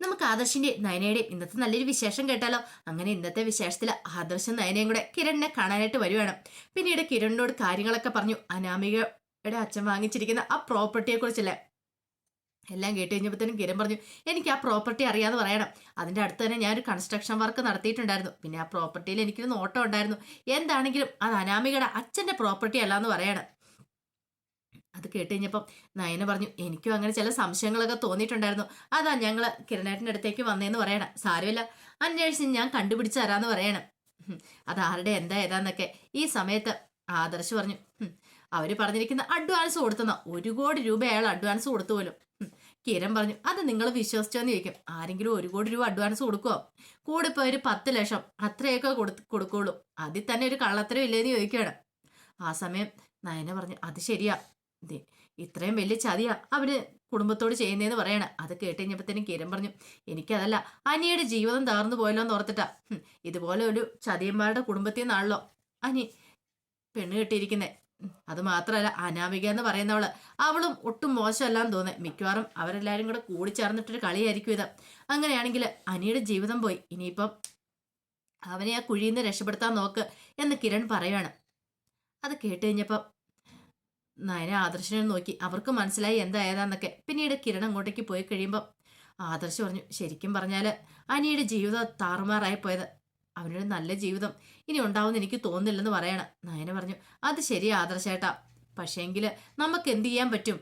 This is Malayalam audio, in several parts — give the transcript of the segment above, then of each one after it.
നമുക്ക് ആദർശിന്റെ നയനയുടെയും ഇന്നത്തെ നല്ലൊരു വിശേഷം കേട്ടാലോ? അങ്ങനെ ഇന്നത്തെ വിശേഷത്തിൽ ആദർശം നയനയും കൂടെ കിരണിനെ കാണാനായിട്ട് വരുവാണ്. പിന്നീട് കിരണിനോട് കാര്യങ്ങളൊക്കെ പറഞ്ഞു. അനാമികയുടെ അച്ഛൻ വാങ്ങിച്ചിരിക്കുന്ന ആ പ്രോപ്പർട്ടിയെ കുറിച്ചല്ലേ എല്ലാം കേട്ട് കഴിഞ്ഞപ്പോഴത്തേനും കിരൺ പറഞ്ഞു എനിക്ക് ആ പ്രോപ്പർട്ടി അറിയാന്ന് പറയണം. അതിന്റെ അടുത്ത് തന്നെ ഞാനൊരു കൺസ്ട്രക്ഷൻ വർക്ക് നടത്തിയിട്ടുണ്ടായിരുന്നു. പിന്നെ ആ പ്രോപ്പർട്ടിയിൽ എനിക്കൊരു നോട്ടം ഉണ്ടായിരുന്നു. എന്താണെങ്കിലും അത് അനാമികയുടെ അച്ഛന്റെ പ്രോപ്പർട്ടി അല്ലാന്ന് പറയണം. അത് കേട്ട് കഴിഞ്ഞപ്പം നയന പറഞ്ഞു എനിക്കും അങ്ങനെ ചില സംശയങ്ങളൊക്കെ തോന്നിയിട്ടുണ്ടായിരുന്നു. അതാ ഞങ്ങൾ കിരണേട്ടന്റെ അടുത്തേക്ക് വന്നേന്ന് പറയണം. സാരമില്ല. അന്വേഷിച്ച് ഞാൻ കണ്ടുപിടിച്ച് തരാമെന്ന് പറയണം. അതാരുടെ എന്താ? ഏതാന്നൊക്കെ. ഈ സമയത്ത് ആദർശ് പറഞ്ഞു അവർ പറഞ്ഞിരിക്കുന്ന അഡ്വാൻസ് കൊടുത്തുന്ന? ഒരു കോടി രൂപ അയാൾ അഡ്വാൻസ് കൊടുത്തു പോലും. കിരൺ പറഞ്ഞു അത് നിങ്ങൾ വിശ്വസിച്ചോന്ന് ചോദിക്കും. ആരെങ്കിലും ഒരു കോടി രൂപ അഡ്വാൻസ് കൊടുക്കുമോ കൂടെ ഇപ്പോൾ ഒരു പത്ത് ലക്ഷം. അത്രയൊക്കെ കൊടുത്ത് കൊടുക്കുള്ളൂ. അതിൽ തന്നെ ഒരു കള്ളത്തരം ഇല്ലേന്ന് ചോദിക്കുകയാണ്. ആ സമയം നയന പറഞ്ഞു അത് ശരിയാ. ദേ, ഇത്രയും വലിയ ചതിയാ അവർ കുടുംബത്തോട് ചെയ്യുന്നതെന്ന് പറയണ. അത് കേട്ട് കഴിഞ്ഞപ്പോഴത്തേനും കിരൺ പറഞ്ഞു എനിക്കതല്ല അനിയുടെ ജീവിതം തകർന്നു പോയല്ലോ എന്ന് ഓർത്തിട്ടാ. ഇതുപോലെ ഒരു ചതിയന്മാരുടെ കുടുംബത്തിൽ നിന്നാണല്ലോ അനി പെണ്ണ് കെട്ടിയിരിക്കുന്നേ. അത് മാത്രമല്ല അനാമിക എന്ന് പറയുന്നവൾ. അവളും ഒട്ടും മോശമല്ലാന്ന് തോന്നേ മിക്കവാറും അവരെല്ലാരും കൂടെ കൂടി ചേർന്നിട്ടൊരു കളിയായിരിക്കും ഇത്. അങ്ങനെയാണെങ്കിൽ അനിയുടെ ജീവിതം പോയി. ഇനിയിപ്പം അവനെ ആ കുഴിയിൽ നിന്ന് രക്ഷപ്പെടുത്താൻ നോക്ക് എന്ന് കിരൺ പറയാണ് അത് കേട്ട് കഴിഞ്ഞപ്പം നയന ആദർശനെ നോക്കി. അവർക്ക് മനസ്സിലായി എന്താ ഏതാന്നൊക്കെ പിന്നീട് കിരൺ അങ്ങോട്ടേക്ക് പോയി കഴിയുമ്പോൾ ആദർശ് പറഞ്ഞു ശരിക്കും പറഞ്ഞാൽ അനിയുടെ ജീവിതം താറുമാറായി പോയത്. അവനൊരു നല്ല ജീവിതം. ഇനി ഉണ്ടാവുമെന്ന് എനിക്ക് തോന്നുന്നില്ലെന്ന് പറയണം. നയന പറഞ്ഞു അത് ശരി ആദർശേട്ടാ. പക്ഷേങ്കിൽ നമുക്ക് എന്ത് ചെയ്യാൻ പറ്റും?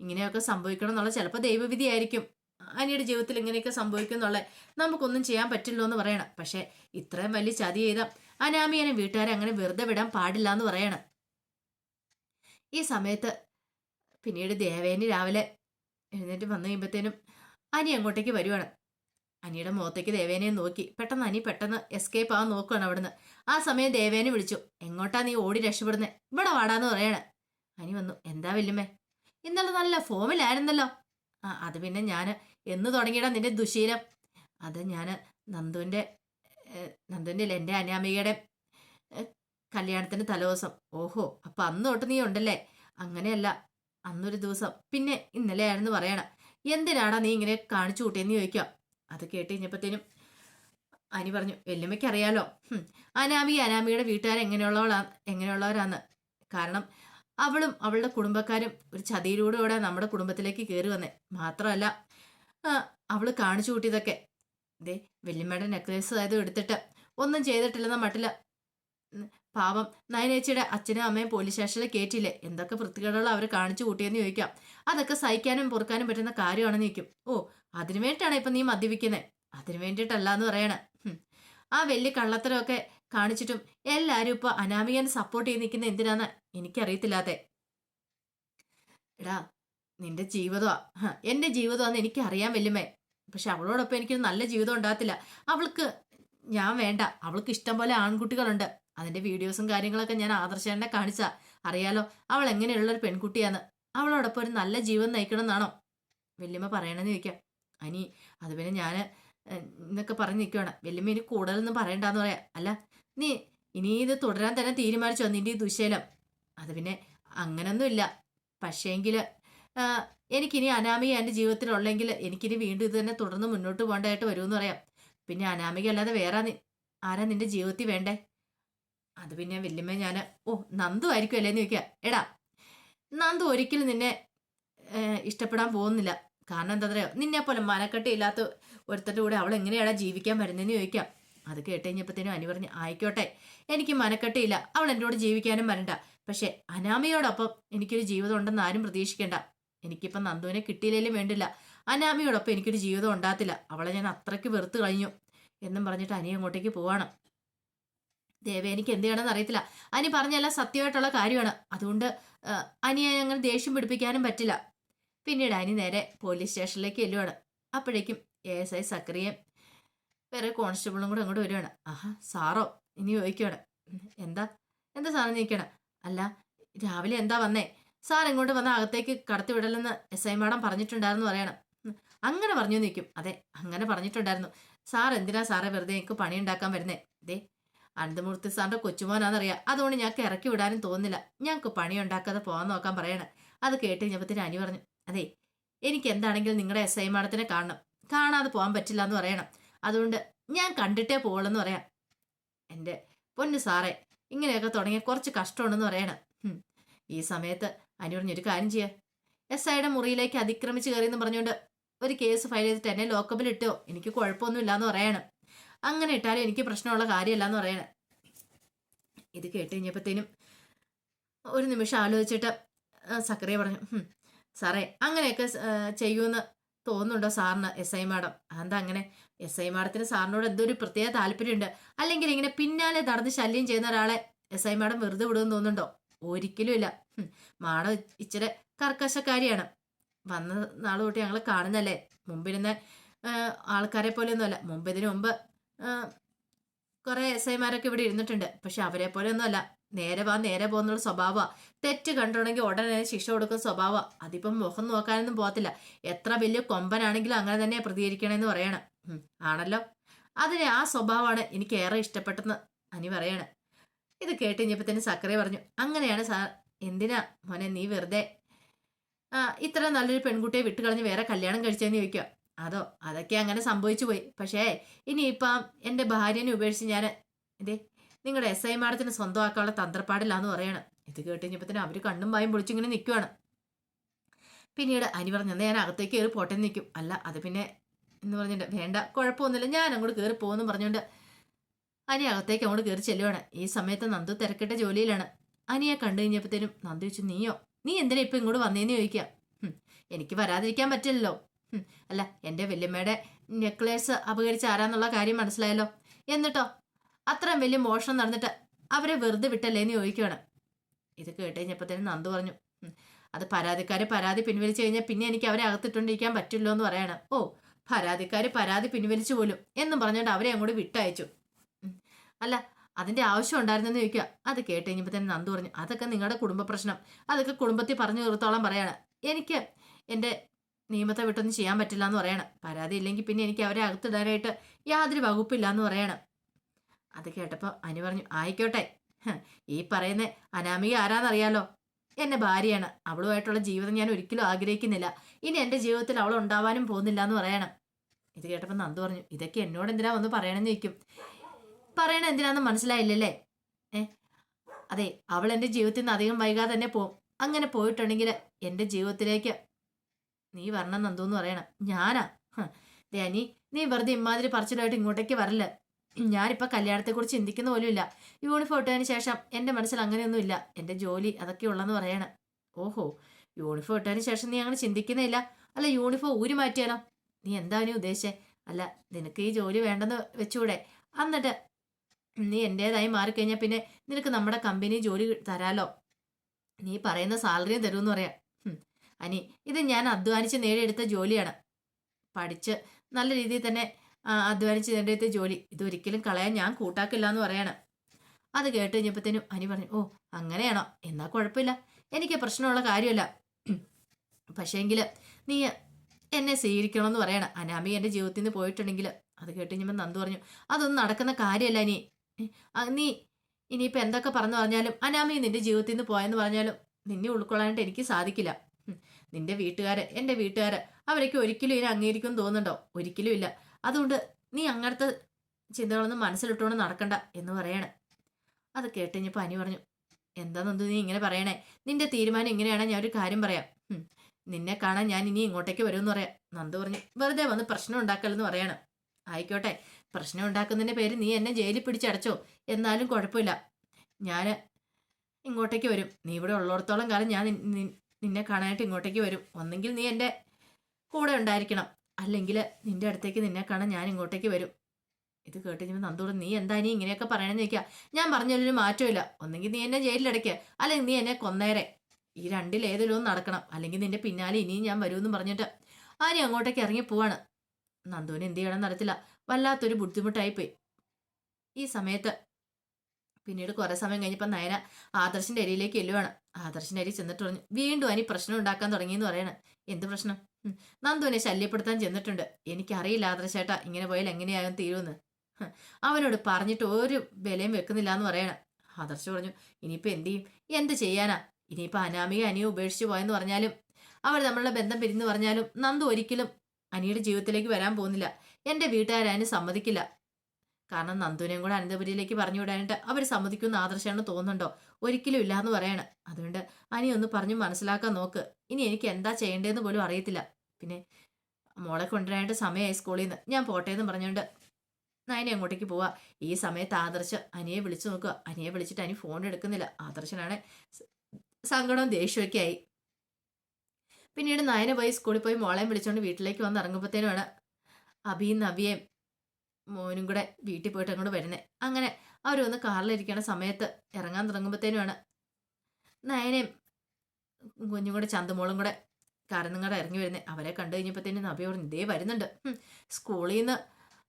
ഇങ്ങനെയൊക്കെ സംഭവിക്കണം എന്നുള്ള ചിലപ്പോൾ ദൈവവിധിയായിരിക്കും. അനിയുടെ ജീവിതത്തിൽ ഇങ്ങനെയൊക്കെ സംഭവിക്കും എന്നുള്ള നമുക്കൊന്നും ചെയ്യാൻ പറ്റില്ലോ എന്ന് പറയണം. പക്ഷേ ഇത്രയും വലിയ ചതി ചെയ്ത അനാമിയനെ വീട്ടുകാരെ അങ്ങനെ വെറുതെ വിടാൻ പാടില്ല എന്ന് പറയണം. ഈ സമയത്ത് പിന്നീട് ദേവേനി രാവിലെ എഴുന്നേറ്റ് വന്നു കഴിയുമ്പോഴത്തേനും അനി അങ്ങോട്ടേക്ക് വരുവാണ്. അനിയുടെ മുഖത്തേക്ക് ദേവേനയെ നോക്കി. പെട്ടെന്ന് അനി പെട്ടെന്ന് എസ്കേപ്പ് ആവാൻ നോക്കുകയാണ് അവിടുന്ന്. ആ സമയം ദേവേനെ വിളിച്ചു. എങ്ങോട്ടാ നീ ഓടി രക്ഷപ്പെടുന്നേ? ഇവിടെ വാടാന്ന് പറയാണ്. അനി വന്നു. എന്താ വല്യമ്മേ? ഇന്നലെ നല്ല ഫോമിലായിരുന്നല്ലോ. ആ അത് പിന്നെ ഞാൻ എന്ന് തുടങ്ങിയിടാ നിന്റെ ദുശീലം. അത് ഞാൻ നന്ദുവിന്റെ നന്ദുവിന്റെ എന്റെ അനാമികയുടെ കല്യാണത്തിന് തലേദിവസം. ഓഹോ അപ്പൊ അന്ന് തൊട്ട് നീ ഉണ്ടല്ലേ? അങ്ങനെയല്ല. അന്നൊരു ദിവസം. പിന്നെ ഇന്നലെ ആയിരുന്നു പറയണം. എന്തിനാടാ നീ ഇങ്ങനെ കാണിച്ചു കൂട്ടിയെന്ന് ചോദിക്കാം അത് കേട്ട് കഴിഞ്ഞപ്പോഴത്തേനും അനി പറഞ്ഞു വെല്ലുമ്മയ്ക്ക് അറിയാലോ. അനാമി അനാമിയുടെ വീട്ടുകാർ എങ്ങനെയുള്ളവളാ എങ്ങനെയുള്ളവരാന്ന്. കാരണം അവളും അവളുടെ കുടുംബക്കാരും ഒരു ചതിയിലൂടെ നമ്മുടെ കുടുംബത്തിലേക്ക് കയറി വന്നേ. മാത്രമല്ല അവൾ കാണിച്ചു കൂട്ടിയതൊക്കെ. ദേ വെല്ലുമ്മയുടെ നെക്ലേസ് ആയത് എടുത്തിട്ട് ഒന്നും ചെയ്തിട്ടില്ലെന്ന മട്ടില്ല ഉം, പാവം നയനേച്ചിയുടെ അച്ഛനും അമ്മയും പോലീസ് സ്റ്റേഷനിൽ കയറ്റിയില്ലേ എന്തൊക്കെ വൃത്തികേടുകൾ അവർ കാണിച്ചു കൂട്ടിയെന്ന് ചോദിക്കാം. അതൊക്കെ സഹിക്കാനും പൊറുക്കാനും പറ്റുന്ന കാര്യമാണെന്ന് ചോദിക്കും. ഓ അതിനു വേണ്ടിയിട്ടാണ് ഇപ്പൊ നീ മദ്യപിക്കുന്നത് അതിനു വേണ്ടിയിട്ടല്ല എന്ന് പറയണ ആ വലിയ കള്ളത്തരമൊക്കെ കാണിച്ചിട്ടും എല്ലാവരും ഇപ്പൊ അനാമികനെ സപ്പോർട്ട് ചെയ്ത് നിൽക്കുന്ന എന്തിനാന്ന് എനിക്കറിയത്തില്ലാതെ എടാ നിന്റെ എന്റെ ജീവിതമാന്ന് എനിക്ക് അറിയാൻ വല്യമ്മേ. പക്ഷെ അവളോടൊപ്പം എനിക്കൊരു നല്ല ജീവിതം ഉണ്ടാകത്തില്ല. അവൾക്ക് ഞാൻ വേണ്ട. അവൾക്ക് ഇഷ്ടം പോലെ ആൺകുട്ടികളുണ്ട്. അതിന്റെ വീഡിയോസും കാര്യങ്ങളൊക്കെ ഞാൻ ആദർശനെ കാണിച്ചാ. അറിയാലോ അവൾ എങ്ങനെയുള്ള ഒരു പെൺകുട്ടിയാന്ന്. അവളോടൊപ്പം ഒരു നല്ല ജീവൻ നയിക്കണം എന്നാണോ വല്യമ്മ പറയണമെന്ന് ചോദിക്കാം. അനി അത് പിന്നെ ഞാൻ എന്നൊക്കെ പറഞ്ഞ് നിൽക്കുവാണ് വല്യമ്മ ഇനി കൂടുതലൊന്നും പറയണ്ടെന്ന് പറയാം. അല്ല നീ ഇനി ഇത് തുടരാൻ തന്നെ തീരുമാനിച്ചു നിന്റെ ഈ ദുശീലം? അത് പിന്നെ അങ്ങനൊന്നും ഇല്ല പക്ഷേങ്കിൽ എനിക്കിനി അനാമിക എന്റെ ജീവിതത്തിലുള്ളെങ്കിൽ എനിക്കിനി വീണ്ടും ഇത് തന്നെ തുടർന്ന് മുന്നോട്ട് പോകേണ്ടതായിട്ട് വരുമെന്ന് പറയാം. പിന്നെ അനാമിക അല്ലാതെ വേറെ ആരാ നിന്റെ ജീവിതത്തിൽ വേണ്ടേ? അത് പിന്നെ വല്യമ്മ ഞാൻ ഓ നന്ദു ആയിരിക്കും അല്ലേന്ന് ചോദിക്കുക എടാ നന്ദു ഒരിക്കലും നിന്നെ ഇഷ്ടപ്പെടാൻ പോകുന്നില്ല. കാരണം എന്താ പറയുക നിന്നെ പോലെ മനക്കെട്ടില്ലാത്ത ഒരുത്തരുടെ കൂടെ അവൾ എങ്ങനെയാടാ ജീവിക്കാൻ വരുന്നതെന്ന് ചോദിക്കാം. അത് കേട്ട് കഴിഞ്ഞപ്പോഴത്തേനും അനി പറഞ്ഞു ആയിക്കോട്ടെ എനിക്ക് മനക്കെട്ടിയില്ല അവൾ എന്നോട് ജീവിക്കാനും വരണ്ട. പക്ഷെ അനാമിയോടൊപ്പം എനിക്കൊരു ജീവിതം ഉണ്ടെന്ന് ആരും പ്രതീക്ഷിക്കേണ്ട. എനിക്കിപ്പം നന്ദുവിനെ കിട്ടിയില്ലെങ്കിലും വേണ്ടില്ല. അനാമിയോടൊപ്പം എനിക്കൊരു ജീവിതം ഉണ്ടാകത്തില്ല. അവളെ ഞാൻ അത്രയ്ക്ക് വെറുത്ത് കഴിഞ്ഞു എന്നും പറഞ്ഞിട്ട് അനി അങ്ങോട്ടേക്ക് പോവാണ്. ദേവ എനിക്ക് എന്ത് ചെയ്യണമെന്ന് അറിയത്തില്ല. അനി പറഞ്ഞല്ല സത്യമായിട്ടുള്ള കാര്യമാണ്. അതുകൊണ്ട് അനിയെ അങ്ങനെ ദേഷ്യം പിടിപ്പിക്കാനും പറ്റില്ല. പിന്നീട് അനി നേരെ പോലീസ് സ്റ്റേഷനിലേക്ക് ചെല്ലുവാണ്. അപ്പോഴേക്കും എ എസ് ഐ സക്രിയയും വേറെ കോൺസ്റ്റബിളും കൂടെ അങ്ങോട്ട് വരുവാണ്. ആഹാ സാറോ ഇനി ചോദിക്കുവാണ്. എന്താ? എന്താ സാറിന് ചോദിക്കണം അല്ല രാവിലെ എന്താ വന്നേ? സാർ ഇങ്ങോട്ട് വന്ന അകത്തേക്ക് കടത്തി വിടലെന്ന് എസ് ഐ മാഡം പറഞ്ഞിട്ടുണ്ടായിരുന്നു പറയണം. അങ്ങനെ പറഞ്ഞു നിൽക്കും അതെ അങ്ങനെ പറഞ്ഞിട്ടുണ്ടായിരുന്നു. സാർ എന്തിനാ സാറേ വെറുതെ എനിക്ക് പണി ഉണ്ടാക്കാൻ വരുന്നേ? ദേ അനന്തമൂർത്തി സാറിന്റെ കൊച്ചുമോനാണെന്നറിയാം അതുകൊണ്ട് ഞങ്ങൾക്ക് ഇറക്കി വിടാനും തോന്നുന്നില്ല. ഞങ്ങൾക്ക് പണി ഉണ്ടാക്കാതെ പോകാൻ നോക്കാൻ പറയണം. അത് കേട്ട് കഴിഞ്ഞപ്പത്തിന് അനി പറഞ്ഞു അതെ എനിക്ക് എന്താണെങ്കിലും നിങ്ങളുടെ എസ് ഐ മാഡത്തിനെ കാണണം. കാണാതെ പോകാൻ പറ്റില്ല എന്ന് പറയണം. അതുകൊണ്ട് ഞാൻ കണ്ടിട്ടേ പോകുള്ളെന്ന് പറയാം. എന്റെ പൊന്നു സാറേ ഇങ്ങനെയൊക്കെ തുടങ്ങിയ കുറച്ച് കഷ്ടമുണ്ടെന്ന് പറയണം. ഈ സമയത്ത് അനു പറഞ്ഞൊരു കാര്യം ചെയ്യുക എസ് ഐയുടെ മുറിയിലേക്ക് അതിക്രമിച്ച് കയറിയെന്ന് പറഞ്ഞുകൊണ്ട് ഒരു കേസ് ഫയൽ ചെയ്തിട്ട് എന്നെ ലോക്കപ്പിൽ ഇട്ടോ. എനിക്ക് കുഴപ്പമൊന്നുമില്ല എന്ന് പറയണം. അങ്ങനെ ഇട്ടാലും എനിക്ക് പ്രശ്നമുള്ള കാര്യമല്ല എന്ന് പറയണേ. ഇത് കേട്ട് കഴിഞ്ഞപ്പോഴത്തേനും ഒരു നിമിഷം ആലോചിച്ചിട്ട് സക്കറിയ പറഞ്ഞു "ഹും, സാറേ അങ്ങനെയൊക്കെ ചെയ്യുമെന്ന് തോന്നുന്നുണ്ടോ സാറിന് എസ് ഐ മാഡം? അതെന്താ അങ്ങനെ? എസ് ഐ മാഡത്തിന് സാറിനോട് എന്തോ ഒരു പ്രത്യേക താല്പര്യമുണ്ട്. അല്ലെങ്കിൽ ഇങ്ങനെ പിന്നാലെ നടന്ന് ശല്യം ചെയ്യുന്ന ഒരാളെ എസ് ഐ മാഡം വെറുതെ വിടുമെന്ന് തോന്നുന്നുണ്ടോ? ഒരിക്കലും ഇല്ല. മാഡം ഇച്ചിരി കർക്കശക്കാരിയാണ്. വന്ന നാൾ തൊട്ട് ഞങ്ങൾ കാണുന്നല്ലേ മുമ്പിരുന്ന ആൾക്കാരെ പോലെയൊന്നുമല്ല മുമ്പ് ഇതിനു മുമ്പ് കുറെ എസ് ഐമാരൊക്കെ ഇവിടെ ഇരുന്നിട്ടുണ്ട്. പക്ഷെ അവരെ പോലെ ഒന്നുമല്ല നേരെ വാ നേരെ പോകുന്നുള്ള സ്വഭാവ തെറ്റ് കണ്ടുണ്ടെങ്കിൽ ഉടനെ ശിക്ഷ കൊടുക്കുന്ന സ്വഭാവ അതിപ്പം മുഖം നോക്കാനൊന്നും പോകത്തില്ല. എത്ര വലിയ കൊമ്പനാണെങ്കിലും അങ്ങനെ തന്നെ പ്രതികരിക്കണമെന്ന് പറയണം. ആണല്ലോ? അതിന് ആ സ്വഭാവമാണ് എനിക്ക് ഏറെ ഇഷ്ടപ്പെട്ടെന്ന് അനി പറയാണ്. ഇത് കേട്ട് കഴിഞ്ഞപ്പോൾ തന്നെ സക്കറി പറഞ്ഞു അങ്ങനെയാണ് സാർ. എന്തിനാ? മോനെ നീ വെറുതെ ഇത്ര നല്ലൊരു പെൺകുട്ടിയെ വിട്ടുകളഞ്ഞ് വേറെ കല്യാണം കഴിച്ചതെന്ന് ചോദിക്കുക അതോ അതൊക്കെ അങ്ങനെ സംഭവിച്ചു പോയി. പക്ഷേ ഇനിയിപ്പം എന്റെ ഭാര്യനെ ഉപേക്ഷിച്ച് ഞാൻ ഇതേ നിങ്ങളുടെ എസ് ഐ മാഡത്തിന് സ്വന്തമാക്കാനുള്ള തന്ത്രപ്പാടില്ലാന്ന് പറയണം. ഇത് കേട്ട് കഴിഞ്ഞപ്പത്തിന് അവർ കണ്ണും വായും പൊളിച്ചിങ്ങനെ നിൽക്കുവാണ് പിന്നീട് അനി പറഞ്ഞു "എന്നാ ഞാൻ അകത്തേക്ക് കയറി പോട്ടെ നിൽക്കും അല്ല അത് പിന്നെ എന്ന് പറഞ്ഞിട്ട് വേണ്ട കുഴപ്പമൊന്നുമില്ല ഞാൻ അങ്ങോട്ട് കയറി പോകുമെന്ന് പറഞ്ഞുകൊണ്ട് അനി അകത്തേക്ക് അങ്ങോട്ട് കയറി ചെല്ലുവാണ്. ഈ സമയത്ത് നന്ദു തിരക്കിട്ട ജോലിയിലാണ്. അനിയെ കണ്ടു കഴിഞ്ഞപ്പോഴത്തേനും നന്ദു ചോദിച്ചു നീയോ? നീ എന്തിനാ ഇപ്പം ഇങ്ങോട്ട് വന്നേന്ന് ചോദിക്കാം എനിക്ക് വരാതിരിക്കാൻ പറ്റില്ലല്ലോ. അല്ല എന്റെ വല്യമ്മയുടെ നെക്ലേസ് അപകരിച്ച ആരാന്നുള്ള കാര്യം മനസ്സിലായല്ലോ. എന്നിട്ടോ? അത്രയും വലിയ മോഷണം നടന്നിട്ട് അവരെ വെറുതെ വിട്ടല്ലേ എന്ന് ചോദിക്കുകയാണ് ഇത് കേട്ട് തന്നെ നന്ദു പറഞ്ഞു അത് പരാതിക്കാർ പരാതി പിൻവലിച്ചു കഴിഞ്ഞാൽ പിന്നെ എനിക്ക് അവരെ അകത്തിട്ടുണ്ടിരിക്കാൻ പറ്റില്ലോ എന്ന് പറയാണ്. ഓ പരാതിക്കാർ പരാതി പിൻവലിച്ചു പോലും എന്നും പറഞ്ഞുകൊണ്ട് അവരെ അങ്ങോട്ട് വിട്ടയച്ചു. അല്ല അതിന്റെ ആവശ്യം ഉണ്ടായിരുന്നെന്ന് ചോദിക്കുക. അത് കേട്ട് തന്നെ നന്ദു പറഞ്ഞു അതൊക്കെ നിങ്ങളുടെ കുടുംബ പ്രശ്നം. അതൊക്കെ കുടുംബത്തിൽ പറഞ്ഞു തീർത്തോളം പറയാണ്. എനിക്ക് എന്റെ നിയമത്തെ വിട്ടൊന്നും ചെയ്യാൻ പറ്റില്ല എന്ന് പറയണം. പരാതി ഇല്ലെങ്കിൽ പിന്നെ എനിക്ക് അവരെ അകത്തിടാനായിട്ട് യാതൊരു വകുപ്പില്ല എന്ന് പറയണം. അത് കേട്ടപ്പോൾ അനു പറഞ്ഞു ആയിക്കോട്ടെ. ഈ പറയുന്ന അനാമിക ആരാന്നറിയാലോ? എന്നെ ഭാര്യയാണ്. അവളുമായിട്ടുള്ള ജീവിതം ഞാൻ ഒരിക്കലും ആഗ്രഹിക്കുന്നില്ല. ഇനി എന്റെ ജീവിതത്തിൽ അവൾ ഉണ്ടാവാനും പോകുന്നില്ല എന്ന് പറയണം. ഇത് കേട്ടപ്പോൾ നന്ദു പറഞ്ഞു ഇതൊക്കെ എന്നോട് എന്തിനാ വന്ന് പറയണമെന്ന് ചോദിക്കും. പറയണ എന്തിനാന്ന് മനസ്സിലായില്ലല്ലേ? ഏ? അതെ അവൾ എന്റെ ജീവിതത്തിൽ നിന്ന് അധികം വൈകാതെ തന്നെ പോകും അങ്ങനെ പോയിട്ടുണ്ടെങ്കിൽ എന്റെ ജീവിതത്തിലേക്ക് നീ വരണം നന്ദു എന്ന് പറയണം. ഞാനാ? ദേ നീ വെറുതെ ഇമ്മാതിരി പറിച്ചിലായിട്ട് ഇങ്ങോട്ടേക്ക് വരില്ല. ഞാനിപ്പോൾ കല്യാണത്തെക്കുറിച്ച് ചിന്തിക്കുന്ന പോലുമില്ല. യൂണിഫോം ഇട്ടതിന് ശേഷം എന്റെ മനസ്സിൽ അങ്ങനെയൊന്നുമില്ല. എന്റെ ജോലി അതൊക്കെ ഉള്ളെന്ന് പറയണം. ഓഹോ യൂണിഫോം ഇട്ടതിന് ശേഷം നീ അങ്ങനെ ചിന്തിക്കുന്നില്ല അല്ല യൂണിഫോം ഊരി മാറ്റിയാലോ? നീ എന്താ നീ ഉദ്ദേശിച്ചേ? അല്ല നിനക്ക് ഈ ജോലി വേണ്ടെന്ന് വെച്ചുകൂടെ എന്നിട്ട് നീ എന്റേതായി മാറിക്കഴിഞ്ഞാൽ പിന്നെ നിനക്ക് നമ്മുടെ കമ്പനി ജോലി തരാലോ? നീ പറയുന്ന സാലറിയും തരുമെന്ന് പറയാം. അനി ഇത് ഞാൻ അധ്വാനിച്ച് നേടിയെടുത്ത ജോലിയാണ്. പഠിച്ച് നല്ല രീതിയിൽ തന്നെ അധ്വാനിച്ച് നേടിയെടുത്ത ജോലി. ഇതൊരിക്കലും കളയാൻ ഞാൻ കൂട്ടാക്കില്ല എന്ന് പറയണം. അത് കേട്ട് കഴിഞ്ഞപ്പോഴത്തേനും അനി പറഞ്ഞു ഓ അങ്ങനെയാണോ? എന്നാൽ കുഴപ്പമില്ല. എനിക്ക് പ്രശ്നമുള്ള കാര്യമല്ല. പക്ഷേങ്കിൽ നീ എന്നെ സ്വീകരിക്കണമെന്ന് പറയണം. അനാമി എന്റെ ജീവിതത്തിൽ നിന്ന് പോയിട്ടുണ്ടെങ്കിൽ. അത് കേട്ട് കഴിഞ്ഞപ്പോൾ നന്ദു പറഞ്ഞു അതൊന്നും നടക്കുന്ന കാര്യമല്ല ആ, നീ ഇനിയിപ്പോൾ എന്തൊക്കെ പറഞ്ഞു പറഞ്ഞാലും അനാമി നിന്റെ ജീവിതത്തിൽ നിന്ന് പോയെന്ന് പറഞ്ഞാലും നിന്നെ ഉൾക്കൊള്ളാനായിട്ട് എനിക്ക് സാധിക്കില്ല. നിന്റെ വീട്ടുകാര് എന്റെ വീട്ടുകാര് അവരൊക്കെ ഒരിക്കലും ഇതിനെ അംഗീകരിക്കും തോന്നുന്നുണ്ടോ? ഒരിക്കലും ഇല്ല. അതുകൊണ്ട് നീ അങ്ങനത്തെ ചിന്തകളൊന്നും മനസ്സിലിട്ടുകൊണ്ട് നടക്കണ്ട എന്ന് പറയാണ്. അത് കേട്ട് പനി പറഞ്ഞു എന്താണെന്ന് നീ ഇങ്ങനെ പറയണേ? നിന്റെ തീരുമാനം ഇങ്ങനെയാണ് ഞാൻ ഒരു കാര്യം പറയാം. നിന്നെ കാണാൻ ഞാൻ ഇനി ഇങ്ങോട്ടേക്ക് വരുമെന്ന് പറയാം. നന്ദു പറഞ്ഞു വെറുതെ വന്ന് പ്രശ്നം ഉണ്ടാക്കലെന്ന് പറയണം. ആയിക്കോട്ടെ പ്രശ്നം ഉണ്ടാക്കുന്നതിന്റെ പേര് നീ എന്നെ ജയിലിൽ പിടിച്ചടച്ചോ. എന്നാലും കുഴപ്പമില്ല. ഞാൻ ഇങ്ങോട്ടേക്ക് വരും. നീ ഇവിടെ ഉള്ളിടത്തോളം കാലം ഞാൻ നിന്നെ കാണാനായിട്ട് ഇങ്ങോട്ടേക്ക് വരും. ഒന്നെങ്കിൽ നീ എന്റെ കൂടെ ഉണ്ടായിരിക്കണം. അല്ലെങ്കിൽ നിന്റെ അടുത്തേക്ക് നിന്നെ കാണാൻ ഞാൻ ഇങ്ങോട്ടേക്ക് വരും. ഇത് കേട്ട് നന്ദോട് നീ എന്താ നീ ഇങ്ങനെയൊക്കെ പറയണമെന്ന് ചോദിക്കുക ഞാൻ പറഞ്ഞതിലൊരു മാറ്റമില്ല. ഒന്നെങ്കിൽ നീ എന്നെ ജയിലിലടയ്ക്കുക അല്ലെങ്കിൽ നീ എന്നെ കൊന്നേരെ. ഈ രണ്ടിൽ ഏതെങ്കിലും നടക്കണം. അല്ലെങ്കിൽ നിന്റെ പിന്നാലെ ഇനിയും ഞാൻ വരുമെന്ന് പറഞ്ഞിട്ട് ആരും അങ്ങോട്ടേക്ക് ഇറങ്ങി പോവാണ്. നന്ദുവിന് എന്ത് ചെയ്യണമെന്ന് അറിയത്തില്ല. വല്ലാത്തൊരു ബുദ്ധിമുട്ടായിപ്പോയി. ഈ സമയത്ത് പിന്നീട് കുറെ സമയം കഴിഞ്ഞപ്പോൾ നയന ആദർശിന്റെ അരിയിലേക്ക് എല്ലുവാണ് ആദർശിന്റെ അരി ചെന്നിട്ട് പറഞ്ഞു വീണ്ടും അനി പ്രശ്നം ഉണ്ടാക്കാൻ തുടങ്ങിയെന്ന് പറയണം. എന്ത് പ്രശ്നം. നന്ദുവിനെ ശല്യപ്പെടുത്താൻ ചെന്നിട്ടുണ്ട്. എനിക്കറിയില്ല ആദർശേട്ടാ ഇങ്ങനെ പോയാൽ എങ്ങനെയാകും തീരുമെന്ന്. അവനോട് പറഞ്ഞിട്ട് ഒരു വിലയും വെക്കുന്നില്ല എന്ന് പറയണം. ആദർശ് പറഞ്ഞു ഇനിയിപ്പോൾ എന്ത് ചെയ്യും? എന്ത് ചെയ്യാനാ? ഇനിയിപ്പോൾ അനാമിക അനിയെ ഉപേക്ഷിച്ച് പോയെന്ന് പറഞ്ഞാലും അവർ നമ്മളുടെ ബന്ധം പിരിഞ്ഞു പറഞ്ഞാലും നന്ദു ഒരിക്കലും അനിയുടെ ജീവിതത്തിലേക്ക് വരാൻ പോകുന്നില്ല. എന്റെ വീട്ടുകാരനു സമ്മതിക്കില്ല. കാരണം നന്ദുവിനെയും കൂടെ അനന്തപുരിയിലേക്ക് പറഞ്ഞു വിടാനായിട്ട് അവർ സമ്മതിക്കുന്ന ആദർശമാണ് തോന്നുന്നുണ്ടോ? ഒരിക്കലും ഇല്ല എന്ന് പറയാണ്. അതുകൊണ്ട് അനി ഒന്ന് പറഞ്ഞു മനസ്സിലാക്കാൻ നോക്ക്. ഇനി എനിക്ക് എന്താ ചെയ്യേണ്ടതെന്ന് പോലും അറിയത്തില്ല. പിന്നെ മോളെ കൊണ്ടുവരാനായിട്ട് സമയമായി സ്കൂളിൽ നിന്ന്. ഞാൻ പോട്ടെ എന്ന് പറഞ്ഞുകൊണ്ട് നയനെ അങ്ങോട്ടേക്ക് പോവാ. ഈ സമയത്ത് ആദർശ് അനിയെ വിളിച്ചു നോക്കുക. അനിയെ വിളിച്ചിട്ട് അനി ഫോൺ എടുക്കുന്നില്ല. ആദർശനാണ് സങ്കടവും ദേഷ്യമൊക്കെ ആയി പിന്നീട് നയനെ പോയി സ്കൂളിൽ പോയി മോളെയും വിളിച്ചുകൊണ്ട് വീട്ടിലേക്ക് വന്ന് ഇറങ്ങുമ്പോഴത്തേനുമാണ് അഭിയും നവ്യയും മോനും കൂടെ വീട്ടിൽ പോയിട്ട് അങ്ങോട്ട് വരുന്നേ. അങ്ങനെ അവരൊന്ന് കാറിലിരിക്കണ സമയത്ത് ഇറങ്ങാൻ തുടങ്ങുമ്പോഴത്തേനുമാണ് നയനയും കുഞ്ഞും കൂടെ ചന്തമോളും കൂടെ കാറിൽ നിങ്ങളുടെ ഇറങ്ങി വരുന്നേ. അവരെ കണ്ടു കഴിഞ്ഞപ്പോഴത്തേനും നബി പറഞ്ഞു ഇതേ വരുന്നുണ്ട്. സ്കൂളിൽ നിന്ന്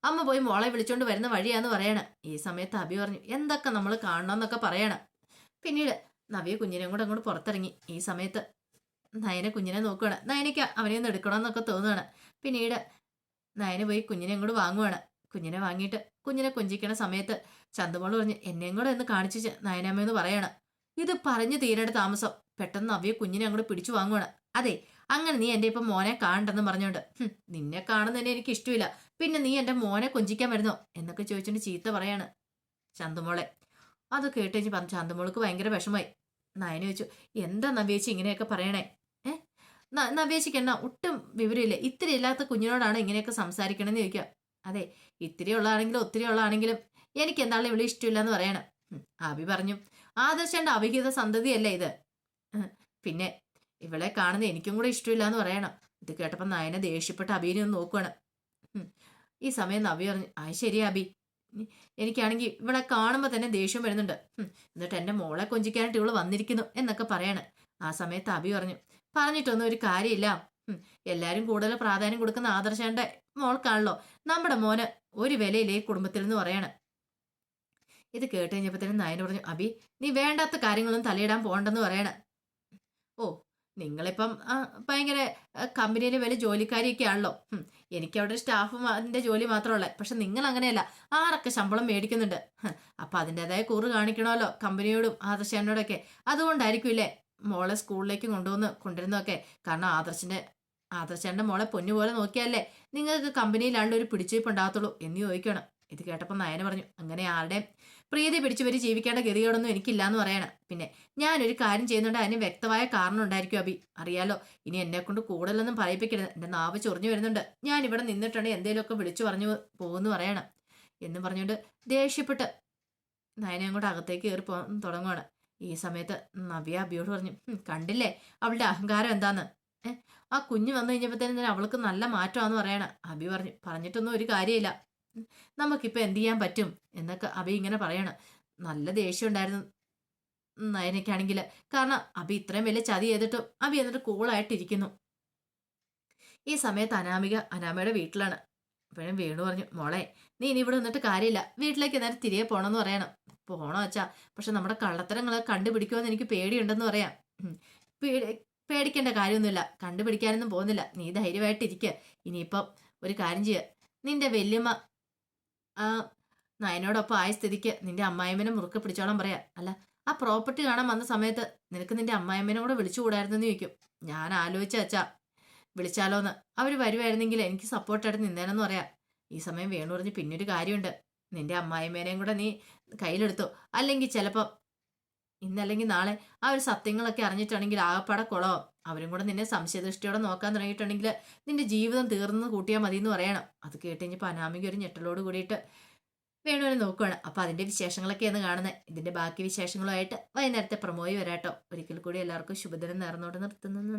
അമ്മ പോയി മോളെ വിളിച്ചോണ്ട് വരുന്ന വഴിയാന്ന് പറയണം. ഈ സമയത്ത് അബി പറഞ്ഞു എന്തൊക്കെ നമ്മൾ കാണണമെന്നൊക്കെ പറയണം. പിന്നീട് നവിയെ കുഞ്ഞിനെയും കൂടെ അങ്ങോട്ട് പുറത്തിറങ്ങി. ഈ സമയത്ത് നയനെ കുഞ്ഞിനെ നോക്കുകയാണ് നയനയ്ക്ക് അവനെ ഒന്ന് എടുക്കണമെന്നൊക്കെ തോന്നുകയാണ് പിന്നീട് നയന പോയി കുഞ്ഞിനെ അങ്ങോട്ട് വാങ്ങുവാണ്. കുഞ്ഞിനെ വാങ്ങിയിട്ട് കുഞ്ഞിനെ കൊഞ്ചിക്കണ സമയത്ത് ചന്തമോൾ പറഞ്ഞ് എന്നെയും കൂടെ ഒന്ന് കാണിച്ച് നയനാമ്മയെന്ന് പറയണം. ഇത് പറഞ്ഞു തീരേണ്ട താമസം. പെട്ടെന്ന് അവയെ കുഞ്ഞിനെ അങ്ങോട്ട് പിടിച്ചു വാങ്ങുവാണ്. അതെ അങ്ങനെ നീ എന്റെ ഇപ്പം മോനെ കാണണ്ടെന്ന് പറഞ്ഞോണ്ട്. നിന്നെ കാണുന്നതിനെ എനിക്ക് ഇഷ്ടമില്ല പിന്നെ നീ എന്റെ മോനെ കൊഞ്ചിക്കാൻ വരുന്നോ? എന്നൊക്കെ ചോദിച്ചുകൊണ്ട് ചീത്ത പറയാണ് ചന്തമോളെ. അത് കേട്ട് കഴിഞ്ഞ് പറഞ്ഞു ചന്തമോൾക്ക് ഭയങ്കര വിഷമായി നയന ചോദിച്ചു എന്താ നവ്യേച്ചി ഇങ്ങനെയൊക്കെ പറയണേ? ഏഹ് നവ്യേച്ചിക്ക് എന്നാ ഒട്ടും വിവരമില്ല. ഇത്തിരി ഇല്ലാത്ത കുഞ്ഞിനോടാണ് ഇങ്ങനെയൊക്കെ സംസാരിക്കണമെന്ന് ചോദിക്കുക അതെ ഇത്തിരി ഉള്ളതാണെങ്കിലും ഒത്തിരി ഉള്ളതാണെങ്കിലും എനിക്ക് എന്താണ് ഇവിടെ ഇഷ്ടമില്ല എന്ന് പറയണം അഭി പറഞ്ഞു ആദർശന്റെ അവിഹിത സന്തതിയല്ലേ ഇത്? പിന്നെ ഇവളെ കാണുന്ന എനിക്കും കൂടെ ഇഷ്ടമില്ല എന്ന് പറയണം. ഇത് കേട്ടപ്പോൾ നയന ദേഷ്യപ്പെട്ട് അബീനെ ഒന്ന് നോക്കുവാണ്. ഈ സമയം നവി പറഞ്ഞു ആ ശരി അബി എനിക്കാണെങ്കിൽ ഇവിടെ കാണുമ്പോൾ തന്നെ ദേഷ്യം വരുന്നുണ്ട്. എന്നിട്ട് എന്റെ മോളെ കൊഞ്ചിക്കാനായിട്ട് ഇവൾ വന്നിരിക്കുന്നു എന്നൊക്കെ പറയാണ്. ആ സമയത്ത് അബി പറഞ്ഞു പറഞ്ഞിട്ടൊന്നും ഒരു കാര്യമില്ല. ഉം, എല്ലാരും കൂടുതൽ പ്രാധാന്യം കൊടുക്കുന്ന ആദർശേണ്ട മോൾക്കാണല്ലോ നമ്മുടെ മോന് ഒരു വിലയില്ലേ ഈ കുടുംബത്തിൽ എന്ന് പറയാണ്. ഇത് കേട്ട് കഴിഞ്ഞപ്പോഴത്തേനും നയന പറഞ്ഞു അബി നീ വേണ്ടാത്ത കാര്യങ്ങളൊന്നും തലയിടാൻ പോകണ്ടെന്ന് പറയണ. ഓ നിങ്ങളിപ്പം ഭയങ്കര കമ്പനിയിലെ വലിയ ജോലിക്കാരിയൊക്കെ ആണല്ലോ. എനിക്ക് അവിടെ സ്റ്റാഫ് അതിന്റെ ജോലി മാത്രമല്ല പക്ഷെ നിങ്ങൾ അങ്ങനെയല്ല ആരൊക്കെ ശമ്പളം മേടിക്കുന്നുണ്ട്. അപ്പൊ അതിന്റെതായ കൂറ് കാണിക്കണമല്ലോ കമ്പനിയോടും ആദർശനോടൊക്കെ. അതുകൊണ്ടായിരിക്കും ഇല്ലേ മോളെ സ്കൂളിലേക്ക് കൊണ്ടുവന്ന് കൊണ്ടിരുന്നൊക്കെ കാരണം ആദർശിന്റെ ആദർശന്റെ മോളെ പൊന്നുപോലെ നോക്കിയല്ലേ നിങ്ങൾക്ക് കമ്പനിയിലാണ്ട് ഒരു പിടിച്ചുവയ്പ് ഉണ്ടാകത്തുള്ളൂ എന്ന് ചോദിക്കണം. ഇത് കേട്ടപ്പോൾ നയന പറഞ്ഞു അങ്ങനെ ആരുടെയും പ്രീതി പിടിച്ചുവരി ജീവിക്കേണ്ട എനിക്കില്ല എന്ന് പറയണം. പിന്നെ ഞാനൊരു കാര്യം ചെയ്യുന്നുണ്ട് അതിന് വ്യക്തമായ കാരണം ഉണ്ടായിരിക്കും അബി അറിയാലോ ഇനി എന്നെ കൊണ്ട് കൂടുതലൊന്നും പറയിപ്പിക്കരുത്. എന്റെ നാവ് ചൊറിഞ്ഞു വരുന്നുണ്ട്. ഞാൻ ഇവിടെ നിന്നിട്ടുണ്ടെങ്കിൽ എന്തെങ്കിലുമൊക്കെ വിളിച്ചു പറഞ്ഞു പോകുമെന്ന് പറയണം. എന്ന് പറഞ്ഞുകൊണ്ട് ദേഷ്യപ്പെട്ട് നയനെ അങ്ങോട്ട് അകത്തേക്ക് കയറി പോകാൻ തുടങ്ങുവാണ്. ഈ സമയത്ത് നവ്യ അബിയോട് പറഞ്ഞു കണ്ടില്ലേ? അവളുടെ അഹങ്കാരം എന്താന്ന്? ആ കുഞ്ഞ് വന്നു കഴിഞ്ഞപ്പോഴത്തേനും അവൾക്ക് നല്ല മാറ്റമാണെന്ന് പറയണ. അബി പറഞ്ഞു പറഞ്ഞിട്ടൊന്നും ഒരു കാര്യമില്ല. നമുക്കിപ്പോൾ നമുക്കിപ്പോ എന്ത് ചെയ്യാൻ പറ്റും? എന്നൊക്കെ അബി ഇങ്ങനെ പറയണം. നല്ല ദേഷ്യം ഉണ്ടായിരുന്നു നയനയ്ക്കാണെങ്കിൽ. കാരണം അബി ഇത്രയും വലിയ ചതി ചെയ്തിട്ടും അബി എന്നിട്ട് കൂളായിട്ടിരിക്കുന്നു ഈ സമയത്ത് അനാമിക അനാമയുടെ വീട്ടിലാണ്. അപ്പോഴും വേണു പറഞ്ഞു മോളെ നീ ഇനി ഇവിടെ നിന്നിട്ട് കാര്യമില്ല. വീട്ടിലേക്ക് നേരെ തിരികെ പോകണമെന്ന് പറയണം. പോണോ വെച്ചാ പക്ഷെ നമ്മുടെ കള്ളത്തരങ്ങൾ കണ്ടുപിടിക്കുമെന്ന് എനിക്ക് പേടിയുണ്ടെന്ന് പറയാം. പേടി പേടിക്കേണ്ട കാര്യമൊന്നുമില്ല. കണ്ടുപിടിക്കാനൊന്നും പോകുന്നില്ല. നീ ധൈര്യമായിട്ടിരിക്കുക ഇനിയിപ്പം ഒരു കാര്യം ചെയ്യുക നിന്റെ വല്യമ്മ നയനോടൊപ്പം ആയ സ്ഥിതിക്ക് നിന്റെ അമ്മായിമ്മനെ മുറുക്കെ പിടിച്ചോളാൻ പറയാ. അല്ല ആ പ്രോപ്പർട്ടി കാണാൻ വന്ന സമയത്ത് നിനക്ക് നിന്റെ അമ്മായിമ്മനെ കൂടെ വിളിച്ചുകൂടായിരുന്നെന്ന് ചോദിക്കും. ഞാൻ ആലോചിച്ച അച്ഛാ വിളിച്ചാലോന്ന്. അവർ വരുമായിരുന്നെങ്കിൽ എനിക്ക് സപ്പോർട്ടായിട്ട് നിന്നേനെന്ന് പറയാം. ഈ സമയം വേണു പറഞ്ഞ് പിന്നൊരു കാര്യമുണ്ട്. നിന്റെ അമ്മായിമ്മേനെയും കൂടെ നീ കയ്യിലെടുത്തു. അല്ലെങ്കിൽ ചിലപ്പം ഇന്നല്ലെങ്കിൽ നാളെ ആ ഒരു സത്യങ്ങളൊക്കെ അറിഞ്ഞിട്ടുണ്ടെങ്കിൽ ആകപ്പാടെ കുളമോ അവരും കൂടെ നിന്നെ സംശയദൃഷ്ടിയോടെ നോക്കാൻ തുടങ്ങിയിട്ടുണ്ടെങ്കിൽ നിന്റെ ജീവിതം തീർന്നു കൂട്ടിയാൽ മതി എന്ന് പറയണം. അത് കേട്ട് കഴിഞ്ഞപ്പോൾ അനാമിക ഒരു ഞെട്ടലോട് കൂടിയിട്ട് വേണുവിനെ നോക്കുവാണ്. അപ്പോൾ അതിന്റെ വിശേഷങ്ങളൊക്കെയാണ് കാണുന്നത് ഇതിന്റെ ബാക്കി വിശേഷങ്ങളുമായിട്ട് വൈകുന്നേരത്തെ പ്രമോയി വരാട്ടോ. ഒരിക്കൽ കൂടി എല്ലാവർക്കും ശുഭദിനം നേർന്നോട് നിർത്തുന്നു.